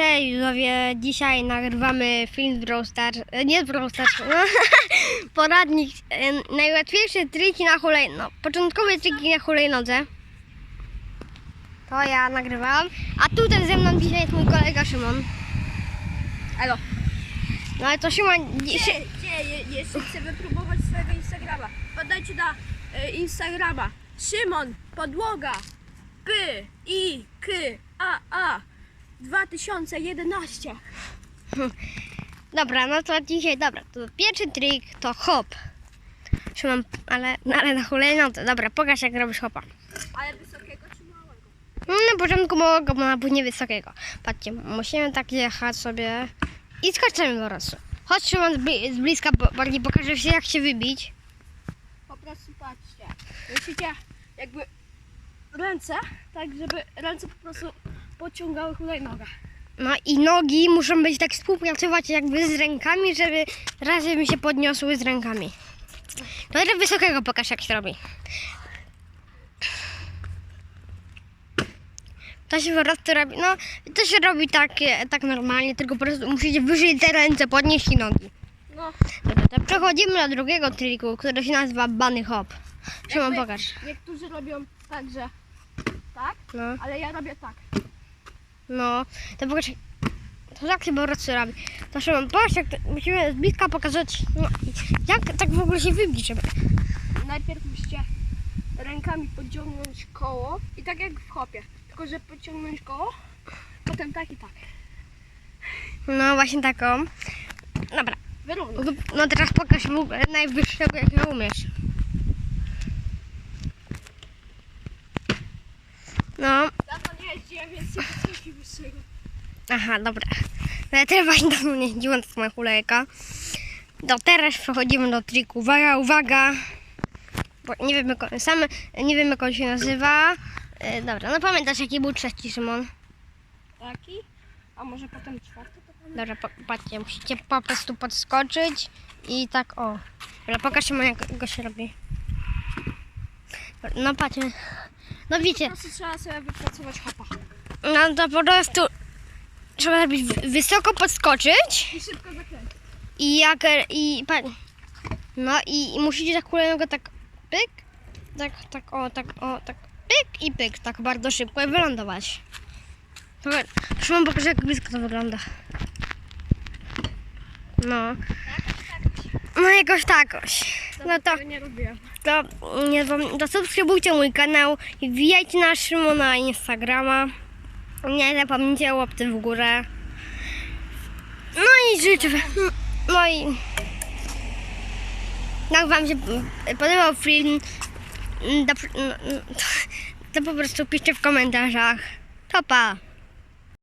Cześć widzowie, dzisiaj nagrywamy film z Brawl Stars, e, nie z Brawl Stars, no, poradnik, e, najłatwiejsze triki na hulaj, no, początkowe triki na hulajnodze. To ja nagrywałam, a tutaj ze mną dzisiaj jest mój kolega Szymon. Elo. No ale to Szymon, Gdzie, gdzie je, jeszcze chcę wypróbować swojego Instagrama. Podajcie na e, Instagrama. Szymon, podłoga, P, I, K, A, A, 2011. dobra, no to dzisiaj, dobra, to pierwszy trik to hop. Szymon, ale, no, ale na hulajnodze, dobra, pokaż jak robisz hopa. Ale wysokiego czy małego? No, Na początku małego, bo na później wysokiego. Patrzcie, musimy tak jechać sobie i skaczemy do razu. Chodź Szymon z, bli- z bliska, bardziej pokażę się jak się wybić. Po prostu patrzcie. Musicie jakby ręce, tak żeby ręce po prostu pociągały hulajnogę. No i nogi muszą być tak współpracować jakby z rękami, żeby razem się podniosły z rękami. Teraz wysokiego pokaż jak się robi. To się po prostu robi, no to się robi tak, tak normalnie, tylko po prostu musicie wyżej te ręce podnieść i nogi. No, Dobra, to przechodzimy do drugiego triku, który się nazywa bunny hop. Szymon, pokaż. niektórzy robią tak, że tak, No, ale ja robię tak. No, to pokaż. To jak się prostu robi. To Szymon, pokaż jak to, musimy z bliska pokazać, no, jak tak w ogóle się wybić, żeby... Najpierw musicie rękami pociągnąć koło i tak jak w hopie, tylko że pociągnąć koło, potem tak i tak. No, właśnie taką. Dobra, no teraz pokaż w ogóle najwyższego, jakiego umiesz. No, jeździłem, więc nie potrafię wyższego. Aha, dobra. No też właśnie dawno nie jeździłam z moja hulejka. To teraz przechodzimy do triku. Uwaga, uwaga. Bo nie wiem jak on, sam nie wiem jak on się nazywa. E, dobra, no pamiętasz jaki był trzeci Szymon? Taki, a może potem czwarty to pamiętam. Dobra, po, patrzcie, musicie po prostu podskoczyć i tak o. Dobra, pokaż Szymon jak go się robi. No patrzcie. No Po widzicie, prostu trzeba sobie wypracować hopa. no to po prostu trzeba zrobić wy- wysoko podskoczyć. I szybko zakręcić. I jak i pan. No i, i musicie tak hulajnogę tak pyk, tak, tak, o, tak, o, tak pyk i pyk, tak bardzo szybko i wylądować. Szymon pokażę jak blisko to wygląda. No. No jakoś takoś. No to, nie. To, nie, zapom- to subskrybujcie mój kanał i wbijajcie na Szymona na Instagrama. Nie zapomnijcie o łapce w górę. No i życzę. No i. Jak Wam się podobał film, to, to po prostu piszcie w komentarzach. To pa!